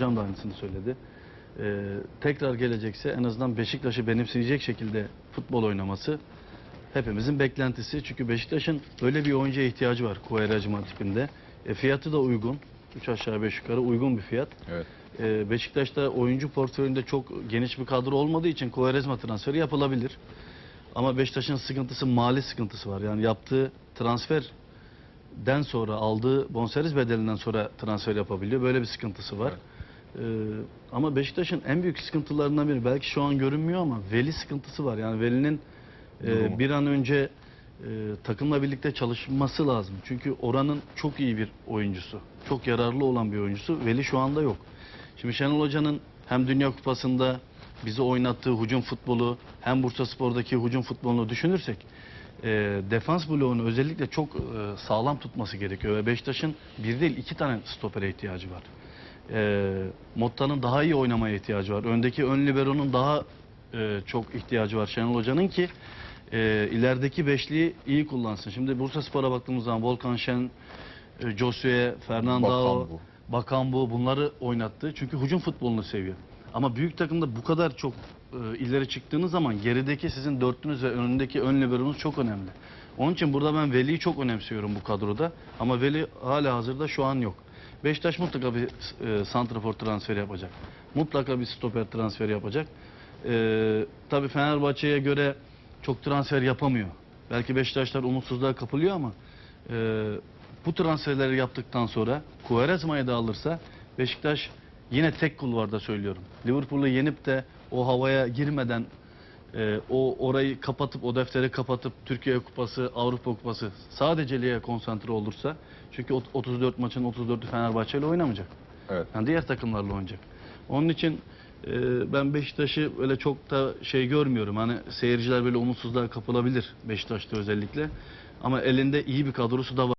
Hocam da aynısını söyledi. Ee, tekrar gelecekse en azından Beşiktaş'ı benimseyecek şekilde futbol oynaması hepimizin beklentisi. Çünkü Beşiktaş'ın böyle bir oyuncuya ihtiyacı var Kuvayracıma tipinde. E, fiyatı da uygun. 3 aşağı 5 yukarı uygun bir fiyat. Evet. Ee, Beşiktaş'ta oyuncu portföyünde çok geniş bir kadro olmadığı için Kuvayracıma transferi yapılabilir. Ama Beşiktaş'ın sıkıntısı mali sıkıntısı var. Yani yaptığı transferden sonra aldığı bonservis bedelinden sonra transfer yapabiliyor. Böyle bir sıkıntısı var. Ee, ama Beşiktaş'ın en büyük sıkıntılarından biri belki şu an görünmüyor ama Veli sıkıntısı var. Yani Veli'nin e, bir an önce e, takımla birlikte çalışması lazım. Çünkü oranın çok iyi bir oyuncusu. Çok yararlı olan bir oyuncusu. Veli şu anda yok. Şimdi Şenol Hoca'nın hem Dünya Kupası'nda bizi oynattığı hücum futbolu hem Bursa Spor'daki hücum futbolunu düşünürsek e, defans bloğunu özellikle çok e, sağlam tutması gerekiyor ve Beşiktaş'ın bir değil iki tane stopere ihtiyacı var. E, Motta'nın daha iyi oynamaya ihtiyacı var. Öndeki ön libero'nun daha e, çok ihtiyacı var Şenol Hoca'nın ki e, ilerideki beşliği iyi kullansın. Şimdi Bursa Spor'a baktığımız zaman Volkan Şen, e, Josue, Fernandao, Bakan Bakan bu bunları oynattı. Çünkü hücum futbolunu seviyor. Ama büyük takımda bu kadar çok e, ileri çıktığınız zaman gerideki sizin dörtlünüz ve önündeki ön liberonuz çok önemli. Onun için burada ben Veli'yi çok önemsiyorum bu kadroda. Ama Veli hala hazırda şu an yok. Beşiktaş mutlaka bir e, santrafor transferi yapacak. Mutlaka bir stoper transferi yapacak. E, tabii Fenerbahçe'ye göre çok transfer yapamıyor. Belki Beşiktaşlar umutsuzluğa kapılıyor ama e, bu transferleri yaptıktan sonra Quaresma'yı da alırsa Beşiktaş yine tek kulvarda söylüyorum. Liverpool'u yenip de o havaya girmeden e, o orayı kapatıp o defteri kapatıp Türkiye Kupası, Avrupa Kupası sadece lige konsantre olursa çünkü ot- 34 maçın 34'ü Fenerbahçe ile oynamayacak. Evet. Yani diğer takımlarla oynayacak. Onun için e, ben Beşiktaş'ı öyle çok da şey görmüyorum. Hani seyirciler böyle umutsuzluğa kapılabilir Beşiktaş'ta özellikle. Ama elinde iyi bir kadrosu da var.